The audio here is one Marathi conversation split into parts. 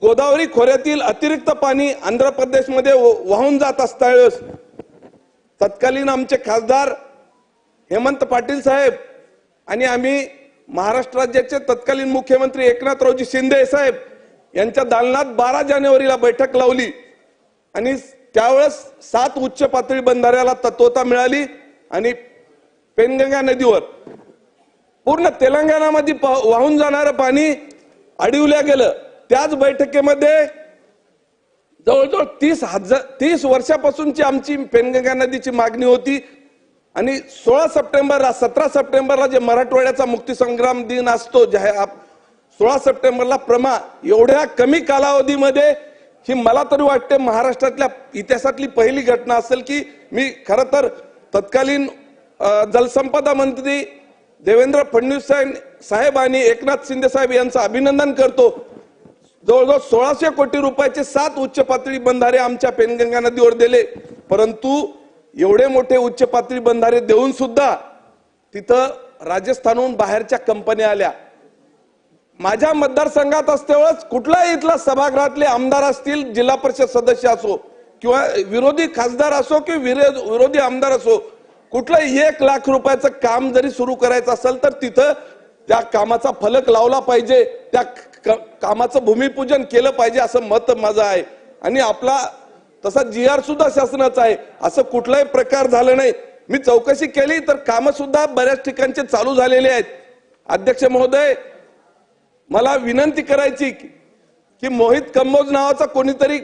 गोदावरी खोऱ्यातील अतिरिक्त पाणी आंध्र प्रदेशमध्ये व- वाहून जात असतावेळेस तत्कालीन आमचे खासदार हेमंत पाटील साहेब आणि आम्ही महाराष्ट्र राज्याचे तत्कालीन मुख्यमंत्री एकनाथरावजी शिंदे साहेब यांच्या दालनात बारा जानेवारीला बैठक लावली. आणि त्यावेळेस सात उच्च पातळी बंधाऱ्याला तत्वता मिळाली आणि पेनगंगा नदीवर. पूर्ण तेलंगणामध्ये वाहून जाणारं पाणी अडविल्या गेलं. त्याच बैठकीमध्ये जवळजवळ तीस हजार तीस वर्षापासूनची आमची पेनगंगा नदीची मागणी होती. आणि सोळा सप्टेंबरला सतरा सप्टेंबरला जे मराठवाड्याचा मुक्तीसंग्राम दिन असतो जाहीर आप- सोळा सप्टेंबरला प्रमा एवढ्या कमी कालावधीमध्ये ही मला तरी वाटते महाराष्ट्रातल्या इतिहासातली पहिली घटना असेल की मी खर तर तत्कालीन जलसंपदा मंत्री देवेंद्र फडणवीस साहेब साहेब आणि एकनाथ शिंदे साहेब यांचं अभिनंदन करतो. जवळजवळ सोळाशे कोटी रुपयाचे सात उच्च पातळी बंधारे आमच्या पेनगंगा नदीवर दिले. परंतु एवढे मोठे उच्च पातळी बंधारे देऊन सुद्धा तिथं राजस्थानहून बाहेरच्या कंपन्या आल्या. माझ्या मतदारसंघात असतेवेळेस कुठलाही इथला सभागृहातले आमदार असतील जिल्हा परिषद सदस्य असो किंवा विरोधी खासदार असो किंवा विरोध विरोधी आमदार असो कुठलंही एक लाख रुपयाचं काम जरी सुरू करायचं असेल तर तिथं त्या कामाचा फलक लावला पाहिजे. त्या कामाचं भूमिपूजन केलं पाहिजे असं मत माझं आहे. आणि आपला तसा जी आर सुद्धा शासनाचा आहे. असं कुठलाही प्रकार झालं नाही. मी चौकशी केली तर कामं सुद्धा बऱ्याच ठिकाणचे चालू झालेले आहेत. अध्यक्ष महोदय मला विनंती करायची की मोहित कंबोज नावाचा कोणीतरी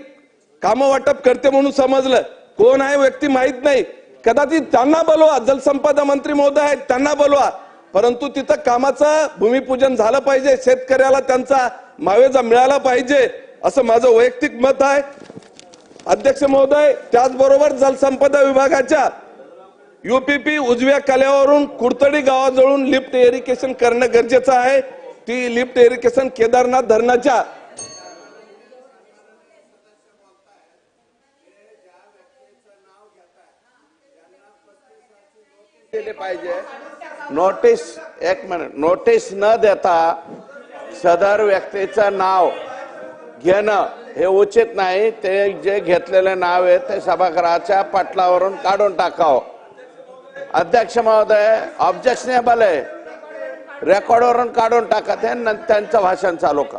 कामं वाटप करते म्हणून समजलं. कोण आहे व्यक्ती माहीत नाही. कदाचित त्यांना बोलवा. जलसंपदा मंत्री महोदय आहेत त्यांना बोलवा. परंतु तिथं कामाचं भूमिपूजन झालं पाहिजे शेतकऱ्याला त्यांचा मावेजा मिळाला पाहिजे असं माझं वैयक्तिक मत आहे. अध्यक्ष महोदय त्याचबरोबर जलसंपदा विभागाच्या युपीपी उजव्या कल्यावरून कुडतडी गावाजवळून लिफ्ट एरिकेशन करणं गरजेचं आहे. ती लिफ्ट एरिकेशन केदारनाथ धरणाच्या पाहिजे. नोटीस एक मिनिट नोटीस न देता सदर व्यक्तीचं नाव घेणं हे उचित नाही. ते जे घेतलेले नाव आहे ते सभागृहाच्या पटलावरून काढून टाकावं. अध्यक्ष महोदय ऑब्जेक्शनेबल आहे. रेकॉर्डवरून काढून टाका ते त्यांचं भाषण चालू कर.